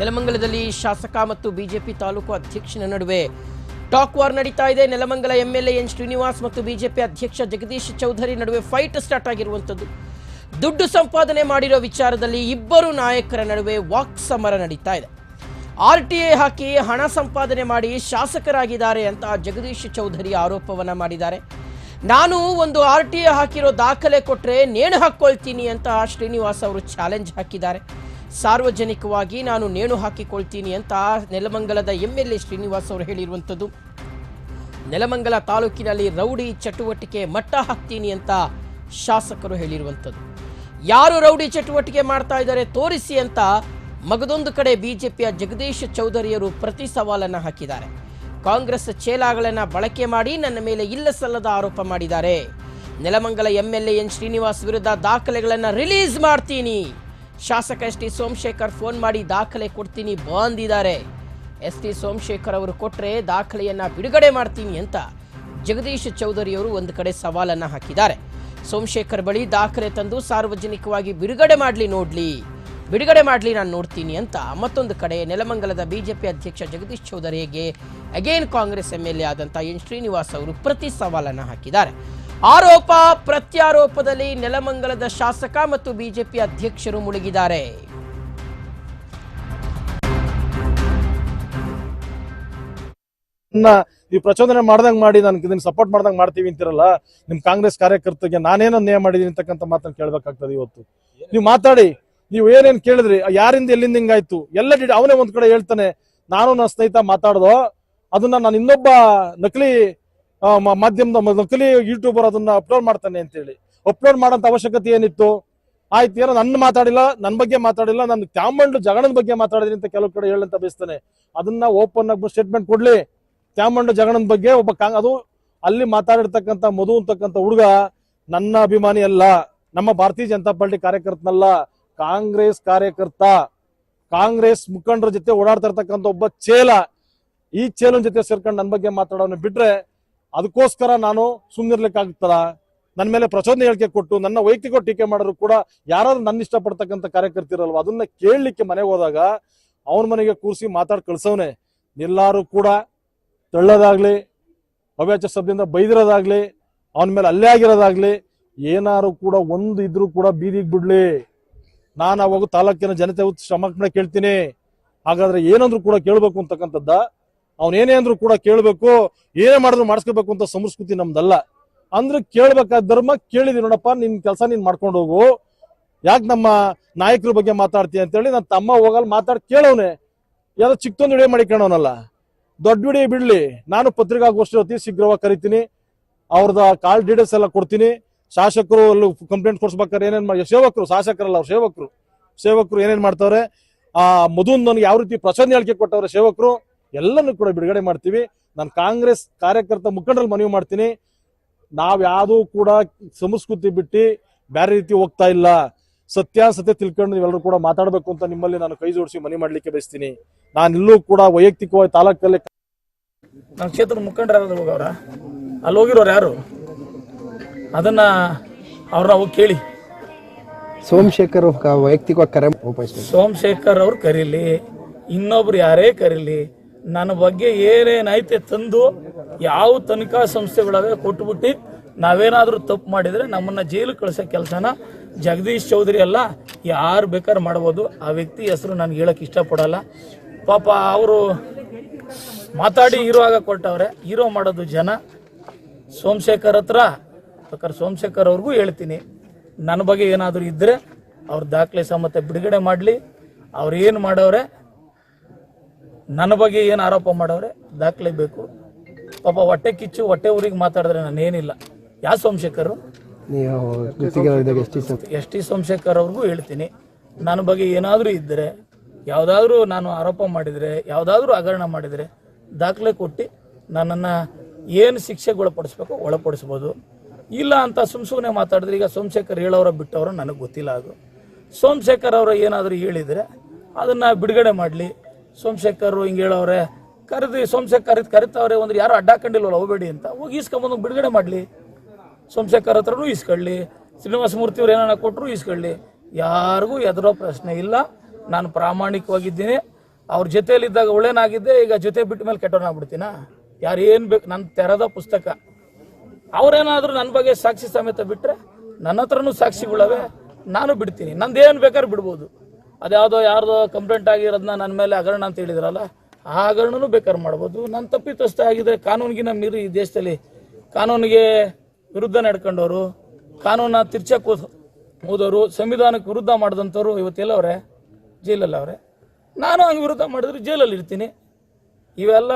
ನೆಲಮಂಗಲದಲ್ಲಿ ಶಾಸಕ ಮತ್ತು ಬಿಜೆಪಿ ತಾಲೂಕು ಅಧ್ಯಕ್ಷನ ನಡುವೆ ಟಾಕ್ ವಾರ್ ನಡೀತಾ ಇದೆ. ನೆಲಮಂಗಲ ಎಂಎಲ್ಎ ಎನ್ ಶ್ರೀನಿವಾಸ್ ಮತ್ತು ಬಿಜೆಪಿ ಅಧ್ಯಕ್ಷ ಜಗದೀಶ್ ಚೌಧರಿ ನಡುವೆ ಫೈಟ್ ಸ್ಟಾರ್ಟ್ ಆಗಿರುವಂಥದ್ದು. ದುಡ್ಡು ಸಂಪಾದನೆ ಮಾಡಿರೋ ವಿಚಾರದಲ್ಲಿ ಇಬ್ಬರು ನಾಯಕರ ನಡುವೆ ವಾಕ್ ಸಮರ ನಡೀತಾ ಇದೆ. ಆರ್ ಟಿ ಐ ಹಾಕಿ ಹಣ ಸಂಪಾದನೆ ಮಾಡಿ ಶಾಸಕರಾಗಿದ್ದಾರೆ ಅಂತ ಜಗದೀಶ್ ಚೌಧರಿ ಆರೋಪವನ್ನ ಮಾಡಿದ್ದಾರೆ. ನಾನು ಒಂದು ಆರ್ ಟಿ ಐ ಹಾಕಿರೋ ದಾಖಲೆ ಕೊಟ್ಟರೆ ನೇಣು ಹಾಕ್ಕೊಳ್ತೀನಿ ಅಂತ ಶ್ರೀನಿವಾಸ್ ಅವರು ಚಾಲೆಂಜ್ ಹಾಕಿದ್ದಾರೆ. ಸಾರ್ವಜನಿಕವಾಗಿ ನಾನು ನೇಣು ಹಾಕಿಕೊಳ್ತೀನಿ ಅಂತ ನೆಲಮಂಗಲದ ಎಂ ಎಲ್ ಎ ಶ್ರೀನಿವಾಸ್ ಅವರು ಹೇಳಿರುವಂಥದ್ದು. ನೆಲಮಂಗಲ ತಾಲೂಕಿನಲ್ಲಿ ರೌಡಿ ಚಟುವಟಿಕೆ ಮಟ್ಟ ಹಾಕ್ತೀನಿ ಅಂತ ಶಾಸಕರು ಹೇಳಿರುವಂಥದ್ದು. ಯಾರು ರೌಡಿ ಚಟುವಟಿಕೆ ಮಾಡ್ತಾ ಇದ್ದಾರೆ ತೋರಿಸಿ ಅಂತ ಮಗದೊಂದು ಕಡೆ ಬಿಜೆಪಿಯ ಜಗದೀಶ್ ಚೌಧರಿಯರು ಪ್ರತಿ ಸವಾಲನ್ನು ಹಾಕಿದ್ದಾರೆ. ಕಾಂಗ್ರೆಸ್ ಚೇಲಾಗಳನ್ನು ಬಳಕೆ ಮಾಡಿ ನನ್ನ ಮೇಲೆ ಇಲ್ಲ ಸಲ್ಲದ ಆರೋಪ ಮಾಡಿದ್ದಾರೆ. ನೆಲಮಂಗಲ ಎಂಎಲ್ಎ ಎನ್ ಶ್ರೀನಿವಾಸ್ ವಿರುದ್ಧ ದಾಖಲೆಗಳನ್ನು ರಿಲೀಸ್ ಮಾಡ್ತೀನಿ. ಶಾಸಕ ಎಸ್ ಟಿ ಸೋಮಶೇಖರ್ ಫೋನ್ ಮಾಡಿ ದಾಖಲೆ ಕೊಡ್ತೀನಿ ಬಂದಿದ್ದಾರೆ. ಎಸ್ ಟಿ ಸೋಮಶೇಖರ್ ಅವರು ಕೊಟ್ಟರೆ ದಾಖಲೆಯನ್ನ ಬಿಡುಗಡೆ ಮಾಡ್ತೀನಿ ಅಂತ ಜಗದೀಶ್ ಚೌಧರಿಯವರು ಒಂದು ಕಡೆ ಸವಾಲನ್ನ ಹಾಕಿದ್ದಾರೆ. ಸೋಮಶೇಖರ್ ಬಳಿ ದಾಖಲೆ ತಂದು ಸಾರ್ವಜನಿಕವಾಗಿ ಬಿಡುಗಡೆ ಮಾಡಲಿ ನೋಡ್ಲಿ. ಬಿಡುಗಡೆ ಮಾಡಲಿ ನಾನು ನೋಡ್ತೀನಿ ಅಂತ ಮತ್ತೊಂದು ಕಡೆ ನೆಲಮಂಗಲದ ಬಿಜೆಪಿ ಅಧ್ಯಕ್ಷ Jagadish ಚೌಧರಿಗೆ again Congress M L A ಆದಂಥ ಎನ್ ಶ್ರೀನಿವಾಸ್ ಅವರು ಪ್ರತಿ ಸವಾಲನ್ನ ಹಾಕಿದ್ದಾರೆ. ಆರೋಪ ಪ್ರತ್ಯಾರೋಪದಲ್ಲಿ ನೆಲಮಂಗಲದ ಶಾಸಕ ಮತ್ತು ಬಿಜೆಪಿ ಅಧ್ಯಕ್ಷರು ಮುಳುಗಿದ್ದಾರೆ. ನೀವು ಪ್ರಚೋದನೆ ಮಾಡ್ದಂಗ್ ಮಾಡಿ ನಾನು ಇದನ್ನ ಸಪೋರ್ಟ್ ಮಾಡ್ದಂಗ್ ಮಾಡ್ತೀವಿ ಅಂತಿರಲ್ಲ, ನಿಮ್ ಕಾಂಗ್ರೆಸ್ ಕಾರ್ಯಕರ್ತರಿಗೆ ನಾನೇನೋ ನ್ಯಾಯ ಮಾಡಿದೀನಿ ಅಂತಕ್ಕಂಥ ಮಾತನ್ನು ಕೇಳ್ಬೇಕಾಗ್ತದೆ ಇವತ್ತು. ನೀವು ಮಾತಾಡಿ, ನೀವು ಏನೇನ್ ಕೇಳಿದ್ರಿ, ಯಾರಿಂದ ಎಲ್ಲಿಂದ ಹಿಂಗಾಯ್ತು ಎಲ್ಲ ಅವನೇ ಒಂದ್ ಕಡೆ ಹೇಳ್ತಾನೆ, ನಾನು ನನ್ನ ಸ್ನೇಹಿತ ಮಾತಾಡ್ದೋ, ಅದನ್ನ ನಾನು ಇನ್ನೊಬ್ಬ ನಕಲಿ ಮಾಧ್ಯಮದ ನಕಲಿ ಯೂಟ್ಯೂಬರ್ ಅದನ್ನ ಅಪ್ಲೋಡ್ ಮಾಡ್ತಾನೆ ಅಂತೇಳಿ. ಅಪ್ಲೋಡ್ ಮಾಡೋಂಥ ಅವಶ್ಯಕತೆ ಏನಿತ್ತು? ಆಯ್ತು ಏನೋ ನನ್ನ ಮಾತಾಡಿಲ್ಲ ನನ್ನ ಬಗ್ಗೆ ಮಾತಾಡಿಲ್ಲ, ನಾನು ತ್ಯಾಮಂಡು ಜಗಣದ ಬಗ್ಗೆ ಮಾತಾಡಿದ್ರಿ ಅಂತ ಕೆಲವು ಕಡೆ ಹೇಳಂತ ಬಯಸ್ತಾನೆ. ಅದನ್ನ ಓಪನ್ ಆಗಿ ಸ್ಟೇಟ್ಮೆಂಟ್ ಕೊಡ್ಲಿ. ತ್ಯಾಮಂಡು ಜಗಣದ ಬಗ್ಗೆ ಒಬ್ಬ ಕಾಂಗ್ ಅದು ಅಲ್ಲಿ ಮಾತಾಡಿರ್ತಕ್ಕಂಥ ಮಧು ಅಂತಕ್ಕಂಥ ಹುಡುಗ ನನ್ನ ಅಭಿಮಾನಿ ಅಲ್ಲ. ನಮ್ಮ ಭಾರತೀಯ ಜನತಾ ಪಾರ್ಟಿ ಕಾರ್ಯಕರ್ತನಲ್ಲ. ಕಾಂಗ್ರೆಸ್ ಕಾರ್ಯಕರ್ತ. ಕಾಂಗ್ರೆಸ್ ಮುಖಂಡರ ಜೊತೆ ಓಡಾಡ್ತಾ ಇರ್ತಕ್ಕಂಥ ಒಬ್ಬ ಚೇಲ. ಈ ಚೇಲನ ಜೊತೆ ಸೇರ್ಕೊಂಡು ನನ್ನ ಬಗ್ಗೆ ಮಾತಾಡೋನ ಬಿಟ್ರೆ ಅದಕ್ಕೋಸ್ಕರ ನಾನು ಸುಮ್ಮನಿರ್ಲಿಕ್ಕಾಗ್ತದ ನನ್ನ ಮೇಲೆ ಪ್ರಚೋದನೆ ಹೇಳಿಕೆ ಕೊಟ್ಟು, ನನ್ನ ವೈಯಕ್ತಿಕ ಟೀಕೆ ಮಾಡಿದ್ರು ಕೂಡ ಯಾರಾದ್ರೂ ನನ್ನ ಇಷ್ಟಪಡ್ತಕ್ಕಂಥ ಕಾರ್ಯಕರ್ತಿರಲ್ವ? ಅದನ್ನ ಕೇಳಲಿಕ್ಕೆ ಮನೆಗೆ ಹೋದಾಗ ಅವನ ಮನೆಗೆ ಕೂರಿಸಿ ಮಾತಾಡಿ ಕಳ್ಸವನೆ. ಎಲ್ಲರೂ ಕೂಡ ತಳ್ಳೋದಾಗ್ಲಿ ಅವ್ಯಾಚ ಶಬ್ದದಿಂದ ಬೈದಿರೋದಾಗ್ಲಿ, ಅವನ ಮೇಲೆ ಅಲ್ಲೇ ಆಗಿರೋದಾಗ್ಲಿ, ಏನಾರು ಕೂಡ ಒಂದು ಇದ್ರೂ ಕೂಡ ಬೀದಿಗೆ ಬಿಡ್ಲಿ. ನಾನು ಅವಾಗ ತಾಲೂಕಿನ ಜನತೆ ಕ್ಷಮಾಪಣೆ ಕೇಳ್ತೀನಿ. ಹಾಗಾದ್ರೆ ಏನಂದ್ರು ಕೂಡ ಕೇಳಬೇಕು ಅಂತಕ್ಕಂಥದ್ದ ಅವನೇನೇ ಅಂದ್ರು ಕೂಡ ಕೇಳಬೇಕು, ಏನೇ ಮಾಡಿದ್ರು ಮಾಡಿಸ್ಕೋಬೇಕು ಅಂತ ಸಂಸ್ಕೃತಿ ನಮ್ದಲ್ಲ. ಅಂದ್ರೆ ಕೇಳ್ಬೇಕಾದ ಧರ್ಮ ಕೇಳಿದೀನಿ ನೋಡಪ್ಪ, ನಿನ್ ಕೆಲಸ ನೀನ್ ಮಾಡ್ಕೊಂಡು ಹೋಗು. ಯಾಕೆ ನಮ್ಮ ನಾಯಕರ ಬಗ್ಗೆ ಮಾತಾಡ್ತೀಯ ಅಂತೇಳಿ ನನ್ನ ತಮ್ಮ ಹೋಗಲ್ ಮಾತಾಡಿ ಕೇಳವನೆ. ಯಾವ್ದೋ ಚಿಕ್ಕದೊಂದು ವಿಡಿಯೋ ಮಾಡಿಕೊಳ್ಳೋನಲ್ಲ ದೊಡ್ಡ ವಿಡಿಯೋ ಬಿಡ್ಲಿ. ನಾನು ಪತ್ರಿಕಾಗೋಷ್ಠಿ ಅತಿ ಶೀಘ್ರವಾಗಿ ಕರಿತೀನಿ. ಅವ್ರದ ಕಾಲ್ ಡೀಟೇಲ್ಸ್ ಎಲ್ಲ ಕೊಡ್ತೀನಿ. ಶಾಸಕರು ಅಲ್ಲಿ ಕಂಪ್ಲೇಂಟ್ ಕೊಡ್ಸ್ಬೇಕಾದ್ರೆ ಏನೇನ್ ಮಾಡಿ ಸೇವಕರು, ಶಾಸಕರಲ್ಲ ಅವ್ರು ಸೇವಕರು. ಸೇವಕರು ಏನೇನ್ ಮಾಡ್ತಾವ್ರೆ? ಆ, ಮಧುನ್ ನನಗೆ ಯಾವ ರೀತಿ ಪ್ರಚೋದನೆ ಹೇಳಿಕೆ ಕೊಟ್ಟವ್ರೆ ಸೇವಕರು? ಎಲ್ಲನೂ ಕೂಡ ಬಿಡುಗಡೆ ಮಾಡ್ತೀವಿ. ನಾನು ಕಾಂಗ್ರೆಸ್ ಕಾರ್ಯಕರ್ತ ಮುಖಂಡರಲ್ಲಿ ಮನವಿ ಮಾಡ್ತೀನಿ. ನಾವು ಯಾವುದೂ ಕೂಡ ಸಂಸ್ಕೃತಿ ಬಿಟ್ಟು ಬೇರೆ ರೀತಿ ಹೋಗ್ತಾ ಇಲ್ಲ. ಸತ್ಯಾಸತ್ಯ ತಿಳ್ಕೊಂಡು ನೀವೆಲ್ಲರೂ ಕೂಡ ಮಾತಾಡಬೇಕು ಅಂತ ನಿಮ್ಮಲ್ಲಿ ನಾನು ಕೈ ಜೋಡಿಸಿ ಮನವಿ ಮಾಡಲಿಕ್ಕೆ ಬಯಸ್ತೀನಿ. ನಾನು ಇಲ್ಲೂ ಕೂಡ ವೈಯಕ್ತಿಕವಾಗಿ ತಾಲೂಕಲ್ಲಿ ನಮ್ಮ ಕ್ಷೇತ್ರದ ಮುಖಂಡರು ಯಾರಾದ್ರು ಹೋಗವ್ರ ಅಲ್ಲಿ ಹೋಗಿರೋರು ಯಾರು? ಅದನ್ನ ಅವ್ರನ್ನ ಹೋಗಿ ಕೇಳಿ. ಸೋಮಶೇಖರ್ ವೈಯಕ್ತಿಕವಾಗಿ ಕರೆ ಸೋಮಶೇಖರ್ ಅವ್ರು ಕರೀಲಿ. ಇನ್ನೊಬ್ರು ಯಾರೇ ಕರೀಲಿ. ನನ್ನ ಬಗ್ಗೆ ಏನೇನೈತೆ ತಂದು ಯಾವ ತನಿಖಾ ಸಂಸ್ಥೆಗಳಾಗ ಕೊಟ್ಬಿಟ್ಟು ನಾವೇನಾದರೂ ತಪ್ಪು ಮಾಡಿದರೆ ನಮ್ಮನ್ನು ಜೈಲು ಕಳಿಸೋ ಕೆಲಸನ ಜಗದೀಶ್ ಚೌಧರಿ ಅಲ್ಲ, ಯಾರು ಬೇಕಾದ್ರೆ ಮಾಡ್ಬೋದು. ಆ ವ್ಯಕ್ತಿ ಹೆಸರು ನನಗೆ ಹೇಳೋಕ್ಕೆ ಇಷ್ಟಪಡಲ್ಲ. ಪಾಪ ಅವರು ಮಾತಾಡಿ ಹೀರೋ ಆಗ ಕೊಟ್ಟವ್ರೆ. ಹೀರೋ ಮಾಡೋದು ಜನ. ಸೋಮಶೇಖರ್ ಹತ್ರ ಬೇಕಾದ್ರೆ ಸೋಮಶೇಖರ್ ಅವ್ರಿಗೂ ಹೇಳ್ತೀನಿ. ನನ್ನ ಬಗ್ಗೆ ಏನಾದರೂ ಇದ್ದರೆ ಅವ್ರ ದಾಖಲೆ ಸಮೇತ ಬಿಡುಗಡೆ ಮಾಡಲಿ. ಅವ್ರು ಏನು ಮಾಡವ್ರೆ ನನ್ನ ಬಗ್ಗೆ ಏನು ಆರೋಪ ಮಾಡವ್ರೆ ದಾಖಲೆ ಬೇಕು. ಪಾಪ ಹೊಟ್ಟೆ ಕಿಚ್ಚು ಹೊಟ್ಟೆ ಊರಿಗೆ ಮಾತಾಡಿದ್ರೆ ನಾನೇನಿಲ್ಲ ಯಾವ ಸೋಮಶೇಖರ್ ಎಸ್ ಟಿ ಸೋಮಶೇಖರ್ ಅವ್ರಿಗೂ ಹೇಳ್ತೀನಿ. ನನ್ನ ಬಗ್ಗೆ ಏನಾದರೂ ಇದ್ದರೆ ಯಾವುದಾದ್ರೂ ನಾನು ಆರೋಪ ಮಾಡಿದರೆ ಯಾವುದಾದ್ರೂ ಹಗರಣ ಮಾಡಿದರೆ ದಾಖಲೆ ಕೊಟ್ಟು ನನ್ನನ್ನು ಏನು ಶಿಕ್ಷೆಗೆ ಒಳಪಡಿಸ್ಬೇಕು ಒಳಪಡಿಸ್ಬೋದು. ಇಲ್ಲ ಅಂತ ಸುಮ್ ಸುಮ್ಮನೆ ಮಾತಾಡಿದ್ರೆ ಈಗ ಸೋಮಶೇಖರ್ ಹೇಳೋರ ಬಿಟ್ಟವರು ನನಗೆ ಗೊತ್ತಿಲ್ಲ ಅದು. ಸೋಮಶೇಖರ್ ಅವರು ಏನಾದರೂ ಹೇಳಿದರೆ ಅದನ್ನು ಬಿಡುಗಡೆ ಮಾಡಲಿ. ಸೋಮಶೇಖರ್ ಹಿಂಗೆ ಹೇಳೋರೆ ಕರೆದು ಸೋಮಶೇಖರ್ ಕರೆದು ಕರಿತಾವ್ರೆ, ಒಂದು ಯಾರು ಅಡ್ಡಾಕೊಂಡಿಲ್ವಲ್ಲ ಹೋಗಬೇಡಿ ಅಂತ. ಹೋಗಿ ಇಸ್ಕೊಂಬಂದು ಬಿಡುಗಡೆ ಮಾಡಲಿ. ಸೋಮಶೇಖರ್ ಹತ್ರನೂ ಇಸ್ಕೊಳ್ಳಿ ಶ್ರೀನಿವಾಸ ಮೂರ್ತಿ ಅವ್ರು ಏನಾರ ಕೊಟ್ಟರು ಇಸ್ಕೊಳ್ಳಿ ಯಾರಿಗೂ ಎದುರೋ ಪ್ರಶ್ನೆ ಇಲ್ಲ. ನಾನು ಪ್ರಾಮಾಣಿಕವಾಗಿದ್ದೀನಿ. ಅವ್ರ ಜೊತೆಯಲ್ಲಿದ್ದಾಗ ಒಳ್ಳೇನಾಗಿದ್ದೆ, ಈಗ ಜೊತೆ ಬಿಟ್ಟ ಮೇಲೆ ಕೆಟ್ಟವನಾಗ್ಬಿಡ್ತೀನ? ಯಾರೇನು ಬೇಕು ನನ್ನ ತೆರೆದ ಪುಸ್ತಕ. ಅವ್ರೇನಾದ್ರೂ ನನ್ನ ಬಗ್ಗೆ ಸಾಕ್ಷಿ ಸಮೇತ ಬಿಟ್ಟರೆ ನನ್ನ ಹತ್ರನೂ ಸಾಕ್ಷಿಗಳವೆ. ನಾನು ಬಿಡ್ತೀನಿ. ನಂದೇನು ಬೇಕಾದ್ರೆ ಬಿಡ್ಬೋದು. ಅದ್ಯಾವುದೋ ಯಾರ್ದೋ ಕಂಪ್ಲೇಂಟ್ ಆಗಿರೋದನ್ನ ನನ್ನ ಮೇಲೆ ಹಗರಣ ಅಂತ ಹೇಳಿದ್ರಲ್ಲ, ಆ ಹಗರಣನೂ ಬೇಕಾದ್ರೆ ಮಾಡ್ಬೋದು. ನನ್ನ ತಪ್ಪಿತಸ್ಥ ಆಗಿದ್ರೆ ಕಾನೂನಿಗಿನ ಮೀರಿ ಈ ದೇಶದಲ್ಲಿ ಕಾನೂನಿಗೆ ವಿರುದ್ಧ ನಡ್ಕೊಂಡವರು ಕಾನೂನ ತಿರ್ಚಕ್ಕೆ ಹೋದವರು, ಸಂವಿಧಾನಕ್ಕೆ ವಿರುದ್ಧ ಮಾಡಿದಂಥವ್ರು ಅವರೇ ಜೈಲಲ್ಲಿ ಅವರೇ. ನಾನು ಹಂಗೆ ವಿರುದ್ಧ ಮಾಡಿದ್ರೆ ಜೈಲಲ್ಲಿ ಇರ್ತೀನಿ. ಇವೆಲ್ಲ